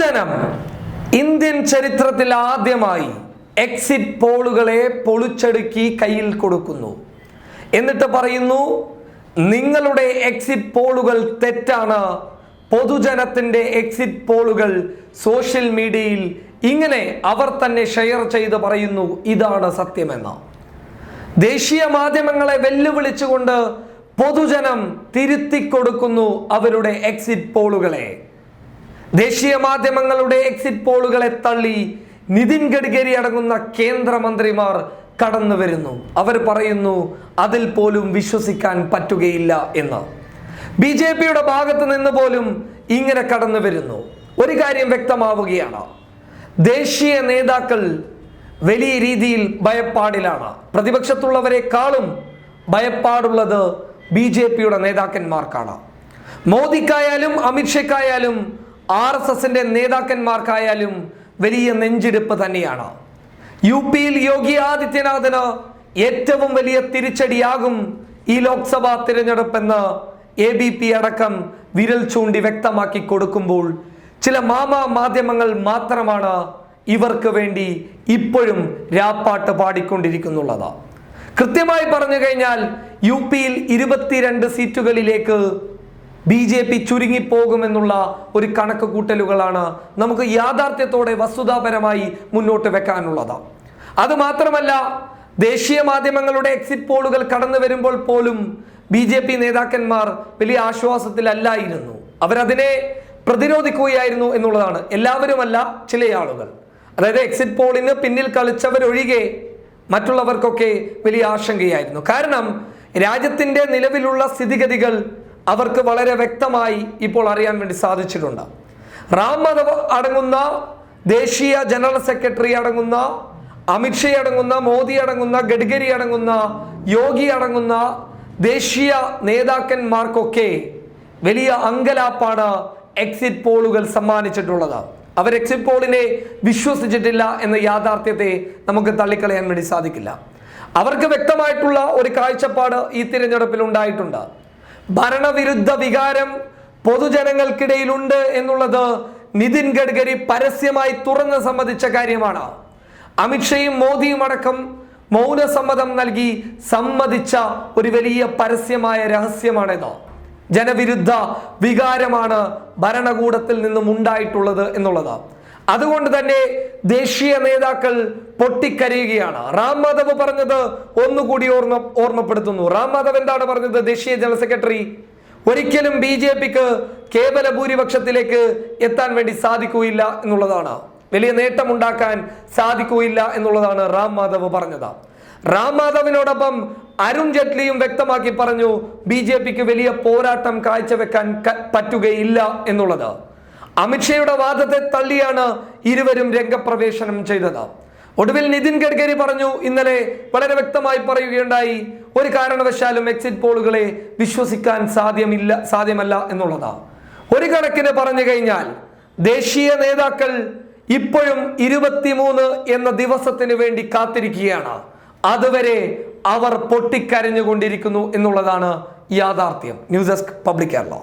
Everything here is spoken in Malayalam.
പൊതുജനം ഇന്ത്യൻ ചരിത്രത്തിൽ ആദ്യമായി എക്സിറ്റ് പോളുകളെ പൊളിച്ചടുക്കി കയ്യിൽ കൊടുക്കുന്നു. എന്നിട്ട് പറയുന്നു നിങ്ങളുടെ എക്സിറ്റ് പോളുകൾ തെറ്റാണ്. പൊതുജനത്തിന്റെ എക്സിറ്റ് പോളുകൾ സോഷ്യൽ മീഡിയയിൽ ഇങ്ങനെ അവർ തന്നെ ഷെയർ ചെയ്ത് പറയുന്നു ഇതാണ് സത്യമെന്ന്. ദേശീയ മാധ്യമങ്ങളെ വെല്ലുവിളിച്ചുകൊണ്ട് പൊതുജനം തിരുത്തിക്കൊടുക്കുന്നു അവരുടെ എക്സിറ്റ് പോളുകളെ. ദേശീയ മാധ്യമങ്ങളുടെ എക്സിറ്റ് പോളുകളെ തള്ളി നിതിൻ ഗഡ്കരി അടങ്ങുന്ന കേന്ദ്രമന്ത്രിമാർ കടന്നു വരുന്നു. അവർ പറയുന്നു അതിൽ പോലും വിശ്വസിക്കാൻ പറ്റുകയില്ല എന്ന്. ബി ജെ പിയുടെ ഭാഗത്ത് നിന്ന് പോലും ഇങ്ങനെ കടന്നു വരുന്നു. ഒരു കാര്യം വ്യക്തമാവുകയാണ്. ദേശീയ നേതാക്കൾ വലിയ രീതിയിൽ ഭയപ്പാടിലാണ്. പ്രതിപക്ഷത്തുള്ളവരെക്കാളും ഭയപ്പാടുള്ളത് ബി ജെ പിയുടെ നേതാക്കന്മാർക്കാണ്. മോദിക്കായാലും അമിത്ഷയ്ക്കായാലും ആർ എസ് എസിന്റെ നേതാക്കന്മാർക്കായാലും വലിയ നെഞ്ചിടിപ്പ് തന്നെയാണ്. യു പിയിൽ യോഗി ആദിത്യനാഥിന് ഏറ്റവും വലിയ തിരിച്ചടിയാകും ഈ ലോക്സഭാ തിരഞ്ഞെടുപ്പെന്ന് എ ബി പി അടക്കം വിരൽ ചൂണ്ടി വ്യക്തമാക്കി കൊടുക്കുമ്പോൾ ചില മാമാ മാധ്യമങ്ങൾ മാത്രമാണ് ഇവർക്ക് വേണ്ടി ഇപ്പോഴും രാപ്പാട്ട് പാടിക്കൊണ്ടിരിക്കുന്നുള്ളത്. കൃത്യമായി പറഞ്ഞു കഴിഞ്ഞാൽ യു പിയിൽ ഇരുപത്തിരണ്ട് സീറ്റുകളിലേക്ക് ബി ജെ പി ചുരുങ്ങിപ്പോകുമെന്നുള്ള ഒരു കണക്ക് കൂട്ടലുകളാണ് നമുക്ക് യാഥാർത്ഥ്യത്തോടെ വസ്തുതാപരമായി മുന്നോട്ട് വെക്കാനുള്ളത്. അത് മാത്രമല്ല ദേശീയ മാധ്യമങ്ങളുടെ എക്സിറ്റ് പോളുകൾ കടന്നു വരുമ്പോൾ പോലും ബി ജെ പി നേതാക്കന്മാർ വലിയ ആശ്വാസത്തിലല്ലായിരുന്നു. അവരതിനെ പ്രതിരോധിക്കുകയായിരുന്നു എന്നുള്ളതാണ്. എല്ലാവരുമല്ല ചില ആളുകൾ. അതായത് എക്സിറ്റ് പോളിന് പിന്നിൽ കളിച്ചവരൊഴികെ മറ്റുള്ളവർക്കൊക്കെ വലിയ ആശങ്കയായിരുന്നു. കാരണം രാജ്യത്തിന്റെ നിലവിലുള്ള സ്ഥിതിഗതികൾ അവർക്ക് വളരെ വ്യക്തമായി ഇപ്പോൾ അറിയാൻ വേണ്ടി സാധിച്ചിട്ടുണ്ട്. റാം മാധവ് അടങ്ങുന്ന ദേശീയ ജനറൽ സെക്രട്ടറി അടങ്ങുന്ന അമിത്ഷാ അടങ്ങുന്ന മോദി അടങ്ങുന്ന ഗഡ്കരി അടങ്ങുന്ന യോഗി അടങ്ങുന്ന ദേശീയ നേതാക്കന്മാർക്കൊക്കെ വലിയ അങ്കലാപ്പാണ് എക്സിറ്റ് പോളുകൾ സമ്മാനിച്ചിട്ടുള്ളത്. അവർ എക്സിറ്റ് പോളിനെ വിശ്വസിച്ചിട്ടില്ല എന്ന യാഥാർത്ഥ്യത്തെ നമുക്ക് തള്ളിക്കളയാൻ വേണ്ടി സാധിക്കില്ല. അവർക്ക് വ്യക്തമായിട്ടുള്ള ഒരു കാഴ്ചപ്പാട് ഈ തിരഞ്ഞെടുപ്പിൽ ഉണ്ടായിട്ടുണ്ട്. ഭരണവിരുദ്ധ വികാരം പൊതുജനങ്ങൾക്കിടയിലുണ്ട് എന്നുള്ളത് നിതിൻ ഗഡ്കരി പരസ്യമായി തുറന്ന് സമ്മതിച്ച കാര്യമാണ്. അമിത്ഷയും മോദിയും അടക്കം മൗനസമ്മതം നൽകി സമ്മതിച്ച ഒരു വലിയ പരസ്യമായ രഹസ്യമാണിത്. ജനവിരുദ്ധ വികാരമാണ് ഭരണകൂടത്തിൽ നിന്നും ഉണ്ടായിട്ടുള്ളത് എന്നുള്ളത്. അതുകൊണ്ട് തന്നെ ദേശീയ നേതാക്കൾ പൊട്ടിക്കരയുകയാണ്. റാം മാധവ് പറഞ്ഞത് ഒന്നുകൂടി ഓർമ്മ ഓർമ്മപ്പെടുത്തുന്നു. റാം മാധവ് എന്താണ് പറഞ്ഞത്? ദേശീയ ജനറൽ സെക്രട്ടറി ഒരിക്കലും ബി ജെ പിക്ക് കേവല ഭൂരിപക്ഷത്തിലേക്ക് എത്താൻ വേണ്ടി സാധിക്കുകയില്ല എന്നുള്ളതാണ്. വലിയ നേട്ടമുണ്ടാക്കാൻ സാധിക്കുകയില്ല എന്നുള്ളതാണ് റാം മാധവ് പറഞ്ഞത്. റാം മാധവിനോടൊപ്പം അരുൺ ജെയ്റ്റ്ലിയും വ്യക്തമാക്കി പറഞ്ഞു ബി വലിയ പോരാട്ടം കാഴ്ചവെക്കാൻ പറ്റുകയില്ല എന്നുള്ളത്. അമിത്ഷയുടെ വാദത്തെ തള്ളിയാണ് ഇരുവരും രംഗപ്രവേശനം ചെയ്തത്. ഒടുവിൽ നിതിൻ ഗഡ്കരി പറഞ്ഞു ഇന്നലെ വളരെ വ്യക്തമായി പറയുകയുണ്ടായി. ഒരു കാരണവശാലും എക്സിറ്റ് പോളുകളെ വിശ്വസിക്കാൻ സാധ്യമില്ല സാധ്യമല്ല എന്നുള്ളതാ. ഒരു കണക്കിന് പറഞ്ഞു കഴിഞ്ഞാൽ ദേശീയ നേതാക്കൾ ഇപ്പോഴും ഇരുപത്തിമൂന്ന് എന്ന ദിവസത്തിന് വേണ്ടി കാത്തിരിക്കുകയാണ്. അതുവരെ അവർ പൊട്ടിക്കരഞ്ഞുകൊണ്ടിരിക്കുന്നു എന്നുള്ളതാണ് യാഥാർത്ഥ്യം. News desk public Kerala.